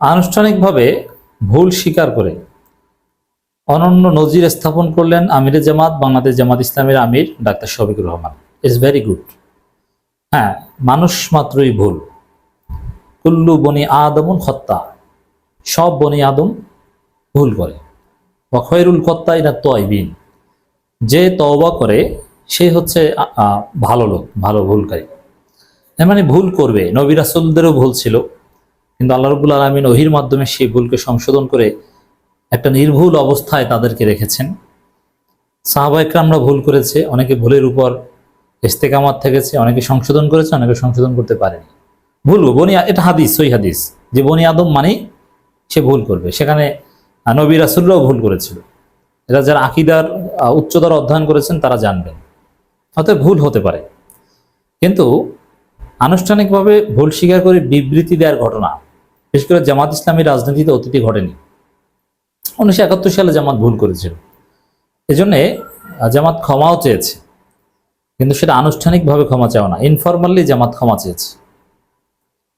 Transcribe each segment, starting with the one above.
আনুষ্ঠানিকভাবে ভুল স্বীকার করে অনন্য নজির স্থাপন করলেন আমিরে জামাত, বাংলাদেশ জামাত ইসলামের আমির doctor Shafiqur Rahman. It's very good হ্যাঁ মানুষ মাত্রই ভুল। কুল্লু বনি আদমুন হত্যা সব বনি আদম ভুল করে। খয়রুল কত্তা ইনা তয়বিন যে তওবা করে, সে হচ্ছে ভালো লোক, ভালো ভুলকারী। মানে ভুল করবে। নবী রাসুলদেরও ভুল ছিল। কিন্তু আল্লাহ রবুল আলমিন ওহির মাধ্যমে সেই ভুলকে সংশোধন করে একটা নির্ভুল অবস্থায় তাদেরকে রেখেছেন। সাহাবা একরামরা ভুল করেছে, অনেকে ভুলের উপর ইস্তেকামাত থেকেছে, অনেকে সংশোধন করেছে, অনেকে সংশোধন করতে পারেনি। ভুল বনি এটা হাদিস সই হাদিস। যে বনি আদম মানেই সে ভুল করবে। সেখানে নবী রাসুলরাও ভুল করেছিল। এরা যারা আকিদার উচ্চতর অধ্যয়ন করেছেন, তারা জানবেন। অতএব ভুল হতে পারে। কিন্তু আনুষ্ঠানিকভাবে ভুল স্বীকার করে বিবৃতি দেওয়ার ঘটনা বিশেষ করে জামাত ইসলামী রাজনীতিতে অতীতে ঘটেনি। উনিশশো একাত্তর সালে জামাত ভুল করেছিল। এজন্যে জামাত ক্ষমাও চেয়েছে। কিন্তু সেটা আনুষ্ঠানিকভাবে ক্ষমা চাও না। ইনফরমালি জামাত ক্ষমা চেয়েছে।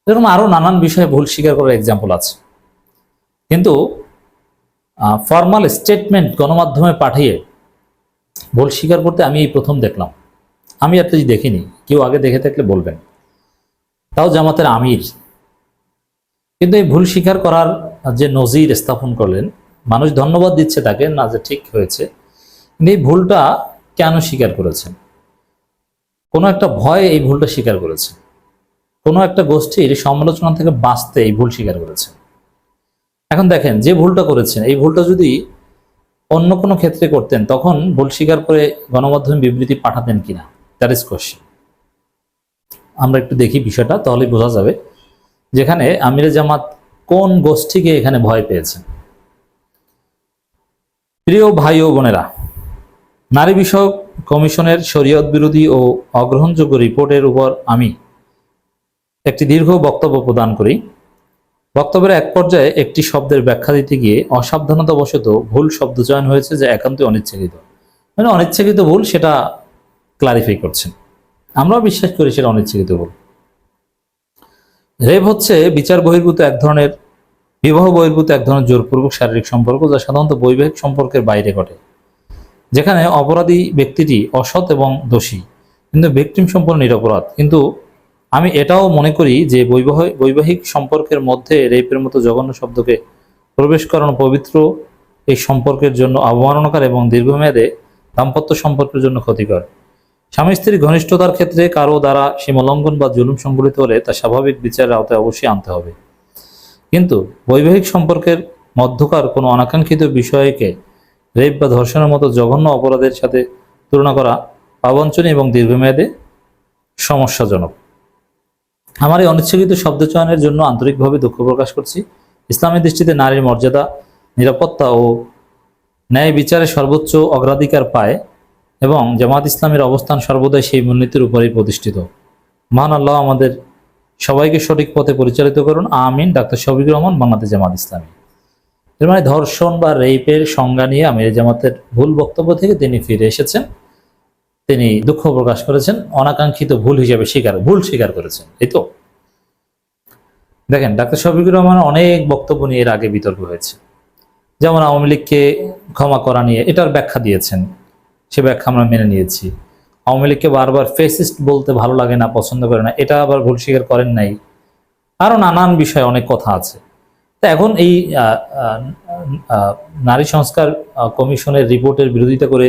এরকম আরও নানান বিষয়ে ভুল স্বীকার করার এক্সাম্পল আছে। কিন্তু ফর্মাল স্টেটমেন্ট গণমাধ্যমে পাঠিয়ে ভুল স্বীকার করতে আমি এই প্রথম দেখলাম। আমি আর দেখিনি। কেউ আগে দেখে থাকলে বলবেন। তাও জামাতের আমির কিন্তু এই ভুল স্বীকার করার যে নজির স্থাপন করলেন, মানুষ ধন্যবাদ দিচ্ছে তাকে না যে ঠিক হয়েছে। কিন্তু এই ভুলটা কেন স্বীকার করেছেন? কোনো একটা ভয় এই ভুলটা স্বীকার করেছে কোনো একটা গোষ্ঠীর সমালোচনা থেকে বাঁচতে এই ভুল স্বীকার করেছে এখন দেখেন, যে ভুলটা করেছেন, এই ভুলটা যদি অন্য কোনো ক্ষেত্রে করতেন, তখন ভুল স্বীকার করে গণমাধ্যমে বিবৃতি পাঠাতেন কিনা? দ্যাট ইজ কোশ্চেন আমরা একটু দেখি বিষয়টা, তাহলেই বোঝা যাবে। যেখানে আমিরে জামাত কোন গোষ্ঠীকে এখানে ভয় পেয়েছেন প্রিয় ভাই ও বোনেরা, নারী বিষয়ক কমিশনের শরীয়ত বিরোধী ও অগ্রহণযোগ্য রিপোর্টের উপর আমি একটি দীর্ঘ বক্তব্য প্রদান করি। বক্তব্যের এক পর্যায়ে একটি শব্দের ব্যাখ্যা দিতে গিয়ে অসাবধানতাবশত ভুল শব্দ চয়ন হয়েছে যে একান্তই অনিচ্ছাকৃত। মানে অনিচ্ছাকৃত ভুল সেটা ক্লারিফাই করছেন। আমরাও বিশ্বাস করি সেটা অনিচ্ছাকৃত ভুল। রেপ হচ্ছে, বিচার বহির্ভূত এক ধরনের, বিবাহ বহির্ভূত এক ধরনের জোরপূর্বক শারীরিক সম্পর্ক যা সাধারণত বৈবাহিক সম্পর্কের বাইরে ঘটে, যেখানে অপরাধী ব্যক্তিটি অসৎ এবং দোষী, কিন্তু ব্যক্তিম সম্পূর্ণ নিরপরাধ। কিন্তু আমি এটাও মনে করি যে বৈবাহ, বৈবাহিক সম্পর্কের মধ্যে রেপের মতো জঘন্য শব্দকে প্রবেশ করানো পবিত্র এই সম্পর্কের জন্য অবমাননাকার এবং দীর্ঘমেয়াদে দাম্পত্য সম্পর্কের জন্য ক্ষতিকর। স্বামী স্ত্রীর ঘনিষ্ঠতার ক্ষেত্রে কারও দ্বারা সীমালঙ্ঘন বা জুলুম সংঘটিত হলে তা স্বাভাবিক বিচারের আওতায় অবশ্যই আনতে হবে। কিন্তু বৈবাহিক সম্পর্কের মধ্যকার কোনো অনাকাঙ্ক্ষিত বিষয়কে রেপ বা ধর্ষণের মতো জঘন্য অপরাধের সাথে তুলনা করা অবাঞ্ছনীয় এবং দীর্ঘমেয়াদে সমস্যাজনক। আমার এই অনিচ্ছাকৃত শব্দ চয়নের জন্য আন্তরিকভাবে দুঃখ প্রকাশ করছি। ইসলামের দৃষ্টিতে নারীর মর্যাদা, নিরাপত্তা ও ন্যায় বিচারে সর্বোচ্চ অগ্রাধিকার পায় এবং জামাত ইসলামের অবস্থান সর্বদাই সেই মূলনীতির উপরেই প্রতিষ্ঠিত। মহান আল্লাহ আমাদের সবাইকে সঠিক পথে পরিচালিত করুন। আমিন। ডাক্তার শফিকুর রহমান, বাংলাদেশ জামাত ইসলামী। এর মানে ধর্ষণ বা রেপের সংজ্ঞা নিয়ে আমির জামাতের ভুল বক্তব্য থেকে তিনি ফিরে এসেছেন। তিনি দুঃখ প্রকাশ করেছেন, অনাকাঙ্ক্ষিত ভুল হিসেবে স্বীকার, ভুল স্বীকার করেছেন। এই তো। দেখেন, ডাক্তার শফিকুর রহমান অনেক বক্তব্য নিয়ে এর আগে বিতর্ক হয়েছে। যেমন আওয়ামী লীগকে ক্ষমা করা নিয়ে এটার ব্যাখ্যা দিয়েছেন। সে ব্যাখ্যা আমরা মেনে নিয়েছি। আওয়ামী লীগকে বারবার ফেসিস্ট বলতে ভালো লাগে না, পছন্দ করে না, এটা আবার ভুল স্বীকার করেন নাই। আরও নানান বিষয়ে অনেক কথা আছে। তা এখন এই নারী সংস্কার কমিশনের রিপোর্টের বিরোধিতা করে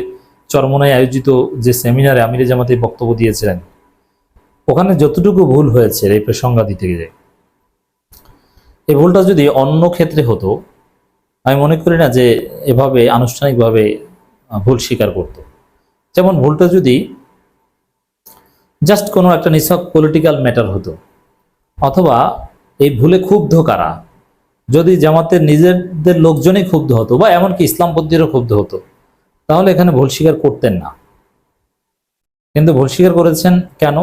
চরমনায় আয়োজিত যে সেমিনারে আমিরে জামাতে বক্তব্য দিয়েছিলেন, ওখানে যতটুকু ভুল হয়েছে এই প্রসঙ্গা দিতে গিয়ে, এই ভুলটা যদি অন্য ক্ষেত্রে হতো, আমি মনে করি না যে এভাবে আনুষ্ঠানিকভাবে ভুল স্বীকার করত। যেমন ভুলটা যদি জাস্ট কোনো একটা নিছক পলিটিক্যাল ম্যাটার হতো, অথবা এই ভুলে ক্ষুব্ধ কারা? যদি জামাতের নিজেদের লোকজনই ক্ষুব্ধ হতো বা এমনকি ইসলামপন্থীরও ক্ষুব্ধ হতো, তাহলে এখানে ভুল স্বীকার করতেন না। কিন্তু ভুল স্বীকার করেছেন কেন?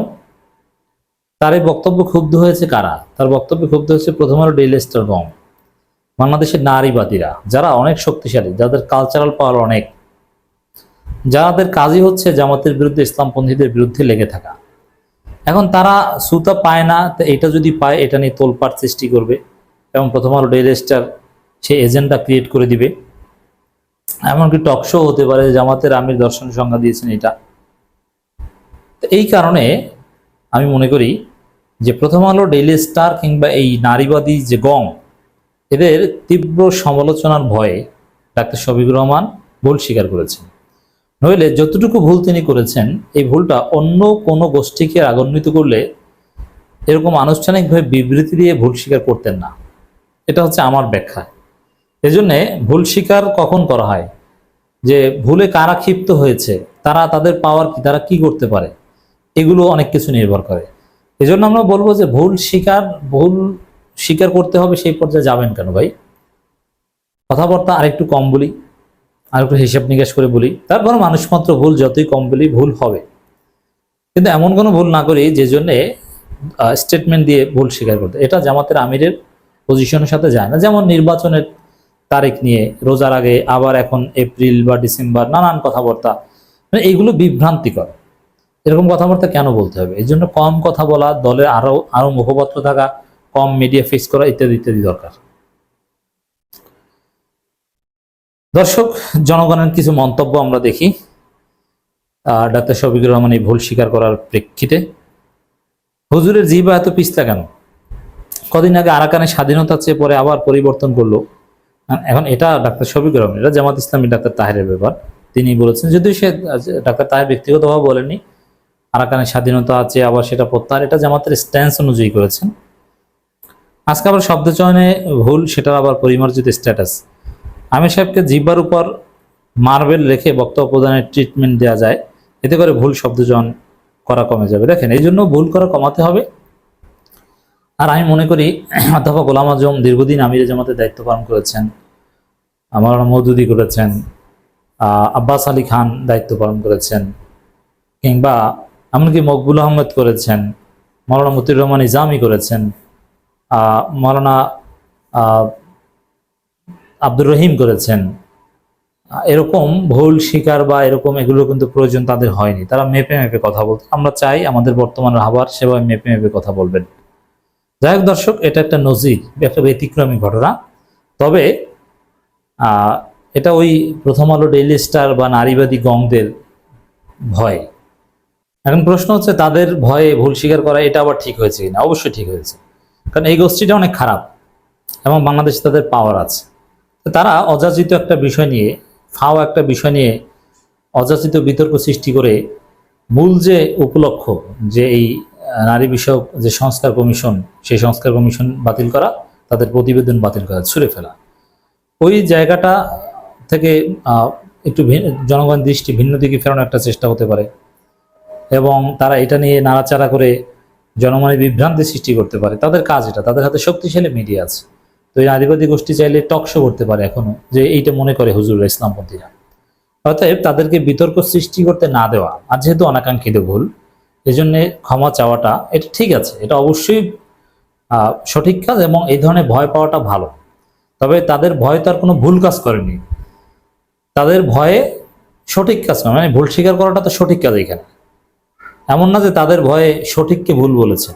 তার এই বক্তব্য ক্ষুব্ধ হয়েছে কারা? তার বক্তব্য ক্ষুব্ধ হয়েছে প্রথম আলো ডেইলি স্টার বাংলাদেশের নারীবাদীরা, যারা অনেক শক্তিশালী, যাদের কালচারাল পাওয়ার অনেক যাদের কাজই হচ্ছে জামাতের বিরুদ্ধে ইসলামপন্থীদের বিরুদ্ধে লেগে থাকা। এখন তারা সুতা পায় না, তো এটা যদি পায়, এটা নিয়ে তোলপাড় সৃষ্টি করবে এবং প্রথম আলো ডেইলি সে এজেন্ডা ক্রিয়েট করে দিবে। এমনকি টক শো হতে পারে, জামাতের আমির দর্শন সংজ্ঞা দিয়েছেন এটা। এই কারণে আমি মনে করি যে প্রথম আলো ডেইলি স্টার কিংবা এই নারীবাদী যে গং, এদের তীব্র সমালোচনার ভয়ে ডাক্তার শফিকুর রহমান ভুল স্বীকার করেছেন। নইলে যতটুকু ভুল তিনি করেছেন, এই ভুলটা অন্য কোনো গোষ্ঠীকে রাগান্বিত করলে এরকম আনুষ্ঠানিকভাবে বিবৃতি দিয়ে ভুল স্বীকার করতেন না। এটা হচ্ছে আমার ব্যাখ্যা। এজন্যে ভুল স্বীকার কখন করা হয়? যে ভুলে কারা ক্ষিপ্ত হয়েছে? তারা তাদের পাওয়ার কি? তারা কি করতে পারে? এগুলো অনেক কিছু নির্ভর করে। এজন্য আমরা বলব যে ভুল স্বীকার ভুল স্বীকার করতে হবে, সেই পর্যায়ে যাবেন কেন ভাই? কথাবার্তা আরেকটু কম বলি। আরেকটু হিসাব নিকাশ করে বলি। তারপর মানুষ মাত্র ভুল যতই কম বলি, ভুল হবে। কিন্তু এমন কোনো ভুল না করি যে জন্যে স্টেটমেন্ট দিয়ে ভুল স্বীকার করতে। এটা জামাতের আমিরের পজিশনের সাথে যায় না। যেমন নির্বাচনের তারিখ নিয়ে, রোজার আগে, আবার এখন এপ্রিল বা ডিসেম্বর, নানান কথাবার্তা। মানে এইগুলো বিভ্রান্তিকর। এরকম কথাবার্তা কেন বলতে হবে? এই জন্য কম কথা বলা, দলের আরও আরও মুখপাত্র থাকা, কম মিডিয়া ফিক্স করা ইত্যাদি ইত্যাদি দরকার। দর্শক, জনগণের কিছু মন্তব্য আমরা দেখি। ডাক্তার শফিকুর রহমান এই ভুল স্বীকার করার প্রেক্ষিতে। হুজুরের জিবা এত পিছলা কেন? কদিন আগে আরাকানে স্বাধীনতা চেয়ে পরে আবার পরিবর্তন করল। এখন এটা ডাক্তার শফিকুর রহমান, এটা জামাত ইসলামী ডাক্তার তাহেরের ব্যাপার। তিনি বলেছেন, যদিও সে ডাক্তার তাহের ব্যক্তিগতভাবে বলেননি আরাকানে স্বাধীনতা আছে, আবার সেটা প্রত্যাহার, এটা জামাতের স্ট্যান্স অনুযায়ী করেছেন। আজকে আবার শব্দ চয়নে ভুল, সেটার আবার পরিমার্জিত স্ট্যাটাস আমির সাহেবকে জিব্বার উপর মার্বেল রেখে বক্তব্য প্রদানের ট্রিটমেন্ট দেওয়া যায়, এতে করে ভুল শব্দচয়ন করা কমে যাবে। দেখেন, এই জন্য ভুল করা কমাতে হবে। আর আমি মনে করি, অধ্যাপক গোলাম আজম দীর্ঘদিন আমির জামাতের দায়িত্ব পালন করেছেন, আমার মৌদুদি করেছেন আব্বাস আলী খান দায়িত্ব পালন করেছেন, কিংবা এমনকি মকবুল আহমেদ করেছেন মৌলানা মতিউর রহমান ইজামি করেছেন মৌলানা আব্দুর রহিম করেছেন। এরকম ভুল, শিকার বা এরকম এগুলো কিন্তু প্রয়োজন তাদের হয়নি। তারা মেপে মেপে কথা বলতে, আমরা চাই আমাদের বর্তমান আবার সেভাবে মেপে মেপে কথা বলবেন। যাই হোক দর্শক, এটা একটা নজির, একটা ব্যতিক্রমী ঘটনা। তবে এটা ওই প্রথম আলো ডেইলি স্টার বা নারীবাদী গংদের ভয়। এখন প্রশ্ন হচ্ছে, তাদের ভয়ে ভুল স্বীকার করা এটা আবার ঠিক হয়েছে কিনা? অবশ্যই ঠিক হয়েছে। কারণ এই গোষ্ঠীটা অনেক খারাপ এবং বাংলাদেশে তাদের পাওয়ার আছে। তারা অযাচিত একটা বিষয় নিয়ে, ফাও একটা বিষয় নিয়ে অযাচিত বিতর্ক সৃষ্টি করে মূল যে উপলক্ষ যে এই নারী বিষয়ক যে সংস্কার কমিশন, সেই সংস্কার কমিশন বাতিল করা, তাদের প্রতিবেদন বাতিল করা, ছুড়ে ফেলা। ওই জায়গাটা থেকে একটু জনগণ দৃষ্টি ভিন্ন দিকে ফেরানোর একটা চেষ্টা হতে পারে। এবং তারা এটা নিয়ে নাড়াচাড়া করে জনমনে বিভ্রান্তি সৃষ্টি করতে পারে। তাদের কাজ এটা, তাদের হাতে শক্তিশালী মিডিয়া আছে। তো এই নারীবাদী গোষ্ঠী চাইলে টকশো করতে পারে এখনও, যে এইটা মনে করে হুজুর ইসলামপন্থীরা অতএব তাদেরকে বিতর্ক সৃষ্টি করতে না দেওয়া, আর যেহেতু অনাকাঙ্ক্ষিত ভুল, এজন্য ক্ষমা চাওয়াটা, এটা ঠিক আছে, এটা অবশ্যই সঠিক কাজ এবং এই ধরনের ভয় পাওয়াটা ভালো। তবে তাদের ভয় তার কোনো ভুল কাজ করেনি। তাদের ভয়ে সঠিক কাজ মানে ভুল স্বীকার করাটা তো সঠিক কাজ এখানে। এমন না যে তাদের ভয়ে সঠিককে ভুল বলেছে।